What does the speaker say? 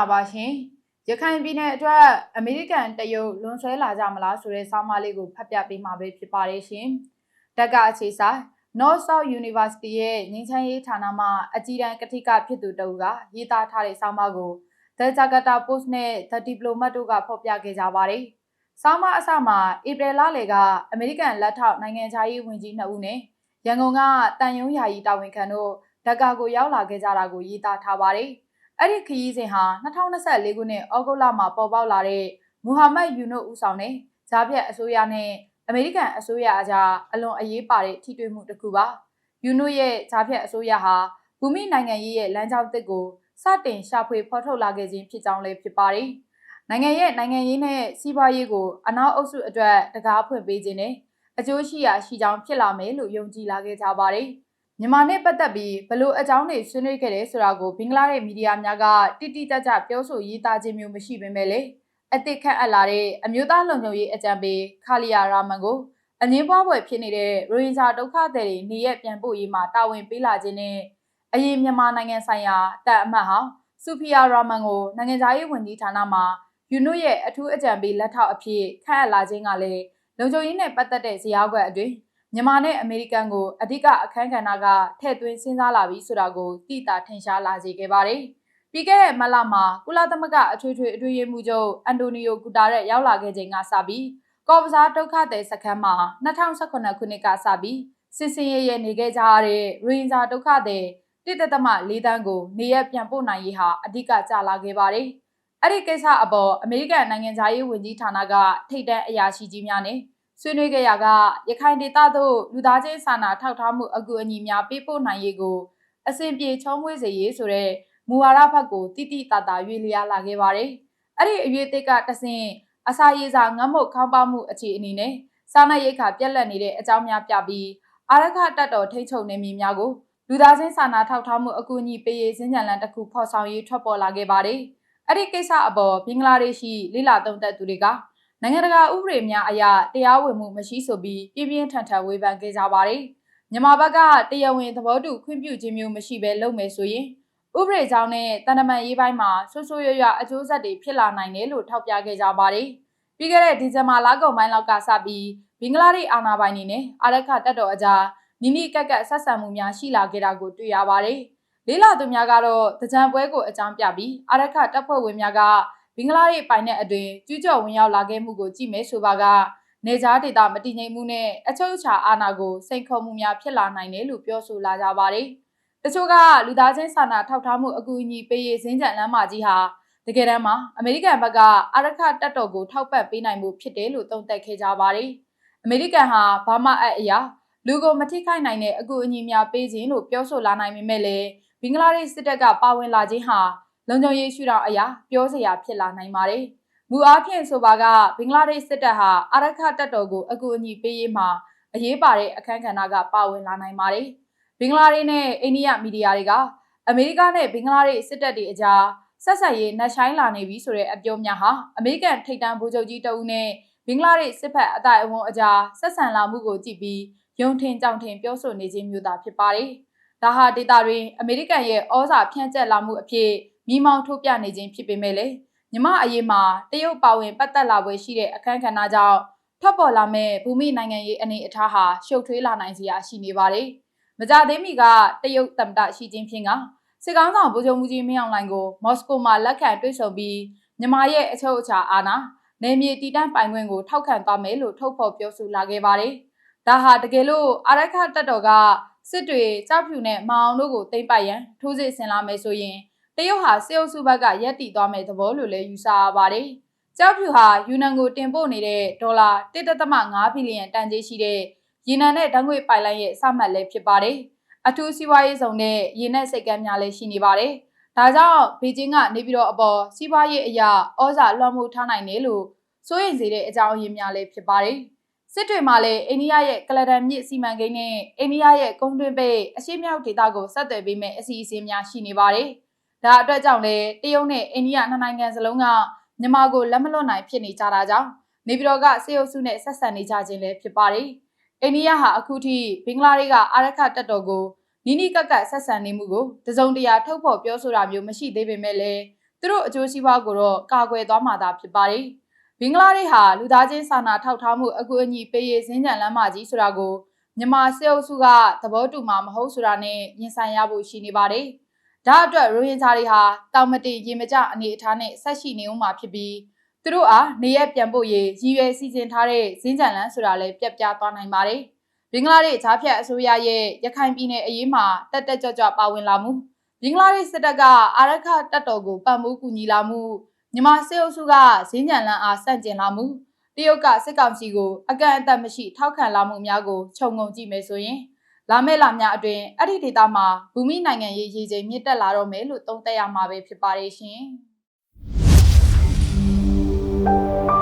္ဂလာပါရှင်ရခိုင်ပြည်နယ်အတွက်အမေရိကန်တရုတ်လွန်ဆွဲလာကြမလားဆိုတဲ့ဆောင်းပါးလေးကိုဖတ်ပြပေးမှာပဲဖြစ်ပါတယ်ရှင်တက်ကအခြေဆိုင် North South University ရဲ့ငင်းချမ်းရေးဌာနမှအကြီးတန်းကတိကဖြစ်သူတဦးကရေးသားထားတဲ့ဆောင်းပါးကို The Jakarta Post နဲ့ The Diplomat တို့ကဖော်ပြခဲ့ကြပါတယ်ဆောင်းပါးအစမှာဧပြီလလေကအမေရိကန်လက်ထောက်နိုင်ငံခြားရေးဝန်ကြီးနှစ်ဦးနဲ့ရန်ကုန်ကတန်ယုံယာယီတာဝန်ခံတို့ဒက္ကာကိုရောက်လာခဲ့ကြတာကိုရေးသားထားပါတယ်။ အဲ့ဒီခရီးစဉ်ဟာ2024ခုနှစ်ဩဂုတ်လမှာပေါ်ပေါက်လာတဲ့မူဟာမက်ယူနိုဦးဆောင်တဲ့ဂျားပြတ်အစိုးရနဲ့အမေရိကန်အစိုးရအကြားအလွန်အရေးပါတဲ့ထိတွေ့မှုတစ်ခုပါ။ယူနိုရဲ့ဂျားပြတ်အစိုးရဟာဘူမိနိုင်ငံရေးရဲ့လမ်းကြောင်းသစ်ကိုစတင်ရှာဖွေဖော်ထုတ်လာခဲ့ခြင်းဖြစ်ကြောင်းလည်းဖြစ်ပါတယ်။နိုင်ငံရဲ့နိုင်ငံရေးနဲ့စီးပွားရေးကိုအနောက်အုပ်စုအတွက်တကားဖွင့်ပေးခြင်းနဲ့အကျိုးရှိရာရှိကြောင်းဖြစ်လာမယ်လို့ယုံကြည်လာခဲ့ကြပါတယ်။ မြန်မာနဲ့ပတ်သက်ပြီးဘလို့အကြောင်းတွေဆွေးနွေးခဲ့တယ်ဆိုတာကိုဘင်္ဂလားဒေ့ရှ်မီဒီယာများကတိတိကျကျပြောဆိုရေးသားခြင်းမျိုးမရှိပေမဲ့လေအသစ်ခန့်အပ်လာတဲ့အမျိုးသားလုံခြုံရေးအကြံပေးခါလီယာရာမန်ကိုအငင်းပွားပွဲဖြစ်နေတဲ့ရိုဟင်ဂျာဒုက္ခသည်တွေနေရက်ပြန်ပို့ရေးမှာတာဝန်ပေးလာခြင်းနဲ့အရင်မြန်မာနိုင်ငံဆိုင်ရာတပ်အမတ်ဟောင်းဆူဖီယာရာမန်ကိုနိုင်ငံသားရေးဝန်ကြီးဌာနမှာယူနိုရဲ့အထူးအကြံပေးလက်ထောက်အဖြစ်ခန့်အပ်လာခြင်းကလည်းလုံခြုံရေးနဲ့ပတ်သက်တဲ့ဇယားကွက်အတွင်း မြန်မာနဲ့အမေရိကန်ကိုအဓိကအခမ်းကဏ္ဍကထည့်သွင်းစဉ်းစားလာပြီးဆိုတာကိုသိတာထင်ရှားလာစေခဲ့ပါတယ်။ပြီးခဲ့တဲ့မလမှာကုလသမဂ္ဂအထွေထွေအထွေရေးမှူးချုပ်အန်တိုနီယိုဂူတာရက်ရောက်လာခဲ့ချိန်ကစပြီးကော်ပစားဒုက္ခသည်စခန်းမှာ2018ခုနှစ်ကစပြီးစစ်စင်ရဲရဲနေခဲ့ကြရတဲ့ရိုဟင်ဂျာဒုက္ခသည်တိတသမ၄တန်းကိုနေရပြန်ပို့နိုင်ရေးဟာအဓိကကျလာခဲ့ပါတယ်။အဲ့ဒီကိစ္စအပေါ်အမေရိကန်နိုင်ငံသားရေးဝန်ကြီးဌာနကထိတ်တန့်အရာရှိကြီးများနဲ့ ဆွေးနွေးခဲ့ရကရခိုင်ဒေသသို့လူသားချင်းစာနာထောက်ထားမှုအကူအညီများပေးပို့နိုင်ရေးကိုအစဉ်ပြေချုံးမွေးစေရေးဆိုတဲ့မူဝါဒဘက်ကိုတိတိတသာရွေလျားလာခဲ့ပါတယ်။အဲ့ဒီအရေးသိက်ကတဆင့်အစာရေးစာငတ်မုတ်ခေါင်းပါမှုအခြေအနေနဲ့စားနပ်ရိက္ခာပြက်လက်နေတဲ့အကြောင်းများပြပြီးအာရခတက်တော်ထိတ်ချုပ်နေမည်များကိုလူသားချင်းစာနာထောက်ထားမှုအကူအညီပေးရေးစင်ကြံလန်တစ်ခုဖော်ဆောင်ရေးထွက်ပေါ်လာခဲ့ပါတယ်။အဲ့ဒီကိစ္စအပေါ်ဘင်္ဂလားဒေ့ရှ်ရှိလိလာတုံသက်သူတွေက နိုင်ငံတကာဥပဒေများအရတရားဝင်မှုမရှိဆိုပြီးပြင်းပြင်းထန်ထန်ဝေဖန်ခဲ့ကြပါတယ်။မြန်မာဘက်ကတရားဝင်သဘောတူခွင့်ပြုခြင်းမျိုးမရှိဘဲလုပ်မယ်ဆိုရင်ဥပဒေကြောင်းနဲ့တန်တမန်ရေးပိုင်းမှာဆွဆွရွရွအကျိုးဆက်တွေဖြစ်လာနိုင်တယ်လို့ထောက်ပြခဲ့ကြပါတယ်။ပြီးခဲ့တဲ့ဒီဇင်ဘာလကုန်ပိုင်းလောက်ကစပြီးဘင်္ဂလားဒေ့ရှ်အာဏာပိုင်တွေနဲ့အာရခတက်တော်အကြားနိနိကက်ကက်ဆက်ဆံမှုများရှိလာခဲ့တာကိုတွေ့ရပါတယ်။လေးလာသူများကတော့တကြံပွဲကိုအကြောင်းပြပြီးအာရခတပ်ဖွဲ့ဝင်များကဘ င်္ဂလားဒေ့ရှ်ပိုင်တဲ့အတွင်ကျူးကျော်ဝင်ရောက်လာခဲ့မှုကိုကြည့်မယ်ဆိုပါကနေကြားဒေတာမတည်ငြိမ်မှုနဲ့အချုပ်အခြာအာဏာကိုစိန်ခေါ်မှုများဖြစ်လာနိုင်တယ်လို့ပြောဆိုလာကြပါတယ်။တချို့ကလူသားချင်းစာနာထောက်ထားမှုအကူအညီပေးရေးစင်းကြံလမ်းမကြီးဟာတကယ်တမ်းမှာအမေရိကန်ဘက်ကအာရခတပ်တော်ကိုထောက်ပံ့ပေးနိုင်မှုဖြစ်တယ်လို့သုံးသပ်ခဲ့ကြပါတယ်။အမေရိကန်ဟာဘာမှအပ်အရာလူကိုမထိခိုက်နိုင်တဲ့အကူအညီများပေးခြင်းလို့ပြောဆိုလာနိုင်ပေမဲ့လည်းဘင်္ဂလားဒေ့ရှ်စစ်တပ်ကပါဝင်လာခြင်းဟာ လုံခြုံရေးရှုထောင့်အရာပြောစရာဖြစ်လာနိုင်ပါတယ်။မူအားဖြင့်ဆိုပါကဘင်္ဂလားဒေ့ရှ်စစ်တပ်ဟာအာရခတပ်တော်ကိုအကူအညီပေးရေးမှာအရေးပါတဲ့အခမ်းကဏ္ဍကပါဝင်လာနိုင်ပါတယ်။ဘင်္ဂလားဒေ့ရှ်နဲ့အိန္ဒိယမီဒီယာတွေကအမေရိကနဲ့ဘင်္ဂလားဒေ့ရှ်စစ်တပ်တွေအကြားဆက်ဆက်ရေးနှက်ဆိုင်လာနေပြီဆိုတဲ့အပြောများဟာအမေရိကန်ထိပ်တန်းဗိုလ်ချုပ်ကြီးတအုပ်နဲ့ဘင်္ဂလားဒေ့ရှ်စစ်ဖက်အတိုင်းအဝန်အကြားဆက်ဆံလာမှုကိုကြည့်ပြီးယုံထင်ကြောင်ထင်ပြောဆိုနေခြင်းမျိုးသာဖြစ်ပါတယ်။ဒါဟာဒေတာတွင်အမေရိကန်ရဲ့ဩဇာဖြန့်ကျက်လာမှုအဖြစ် မိမောင်းထုတ်ပြနေခြင်းဖြစ်ပေမဲ့လေမြမအရေးမှာတရုတ်ပါဝင်ပတ်သက်လာပွဲရှိတဲ့အခမ်းကဏ္ဍကြောင့်ထွက်ပေါ်လာမဲ့ဘူမိနိုင်ငံရေးအနေအထားဟာရှုပ်ထွေးလာနိုင်စရာရှိနေပါတယ်။မကြသေးမီကတရုတ်သမ္မတရှိချင်းဖြင့်ကစစ်ကောင်းဆောင်ဗိုလ်ချုပ်မှုကြီးမင်းအောင်လှိုင်ကိုမော်စကိုမှာလက်ခံတွေ့ဆုံပြီးမြန်မာရဲ့အချုပ်အခြာအာဏာနယ်မြေတည်တံ့ပိုင်ခွင့်ကိုထောက်ခံသွားမယ်လို့ထုတ်ဖော်ပြောဆိုလာခဲ့ပါတယ်။ဒါဟာတကယ်လို့အာရခတပ်တော်ကစစ်တွေကြောက်ဖြူနဲ့မောင်တို့ကိုတိမ့်ပိုက်ရန်ထိုးစစ်ဆင်လာမယ်ဆိုရင် တရုတ်ဟာစေအုပ်စုဘက်ကရက်တည်သွားမယ်သဘောလို့လည်းယူဆရပါတယ်။ကြောက်ဖြူဟာယူနန်ကိုတင်ပို့နေတဲ့ဒေါ်လာ1.5ဘီလီယံတန်ကြေးရှိတဲ့ရေနံနဲ့ဓာတ်ငွေ့ပိုက်လိုင်းရဲ့စမှတ်လည်းဖြစ်ပါတယ်။အထူးစီးပွားရေးဆောင်တဲ့ရေနက်စိတ်ကမ်းများလည်းရှိနေပါတယ်။ဒါကြောင့်ဘေကျင်းကနေပြီးတော့အပေါ်စီးပွားရေးအရာဩဇာလွှမ်းမိုးထားနိုင်တယ်လို့စိုးရိမ်စေတဲ့အကြောင်းအရင်းများလည်းဖြစ်ပါတယ်။စစ်တွေမှာလည်းအိန္ဒိယရဲ့ကလဒန်မြစ်စီမံကိန်းနဲ့အိန္ဒိယရဲ့ကုန်းတွင်းပိတ်အရှိမြောက်ဒေသကိုဆက်သွယ်ပေးမဲ့အစီအစဉ်များရှိနေပါတယ်။ ဒါအတွက်ကြောင့်လည်းတရုတ်နဲ့အိန္ဒိယနှစ်နိုင်ငံစလုံးကမြန်မာကိုလက်မလွတ်နိုင်ဖြစ်နေကြတာကြောင့်နေပြည်တော်ကစေအုပ်စုနဲ့ဆက်ဆံနေကြခြင်းလည်းဖြစ်ပါတယ်။အိန္ဒိယဟာအခုထိဘင်္ဂလားဒေ့ရှ်ကအာရခတပ်တော်ကိုနီးနီးကပ်ကပ်ဆက်ဆံနေမှုကိုတစုံတရာထုတ်ဖော်ပြောဆိုတာမျိုးမရှိသေးပေမဲ့လည်းသူတို့အကျိုးစီးပွားကိုတော့ကာကွယ်သွားမှာသာဖြစ်ပါတယ်ဘင်္ဂလားဒေ့ရှ်ဟာလူသားချင်းစာနာထောက်ထားမှုအကူအညီပေးရေးစင်ကြံလမ်းမကြီးဆိုတာကိုမြန်မာစစ်အုပ်စုကသဘောတူမှာမဟုတ်ဆိုတာနဲ့ရင်ဆိုင်ရဖို့ရှိနေပါတယ် ဒါအတွက်ရိုဟင်ဂျာတွေဟာတောင်မတိရေမကြအနေအထားနဲ့ဆက်ရှိနေဦးမှာဖြစ်ပြီးသူတို့အားနေရပြန်ဖို့ရေးရည်ရွယ်စီစဉ်ထားတဲ့စင်ကြံလန်းဆိုတာလည်းပြတ်ပြားသွားနိုင်ပါတယ်ဘင်္ဂလားဒေ့ရှ်ဂျားဖြတ်အစိုးရရဲ့ရခိုင်ပြည်နယ်အရေးမှာတက်တက်ကြွကြွပါဝင်လာမှုဘင်္ဂလားဒေ့ရှ်စစ်တပ်ကအာရခတပ်တော်ကိုပံ့ပိုးကူညီလာမှုမြန်မာစစ်အုပ်စုကဈင်းကြံလန်းအားစန့်ကျင်လာမှုတရုတ်ကစစ်ကောင်စီကိုအကန့်အသတ်မရှိထောက်ခံလာမှုများကိုခြုံငုံကြည့်မယ်ဆိုရင် လာမယ့်လများအတွင်းအဲ့ဒီဒေသမှာဘူမိနိုင်ငံရေးရေချိန်မြင့်တက်လာတော့မယ်လို့သုံးသပ်ရမှာပဲဖြစ်ပါတယ်ရှင်။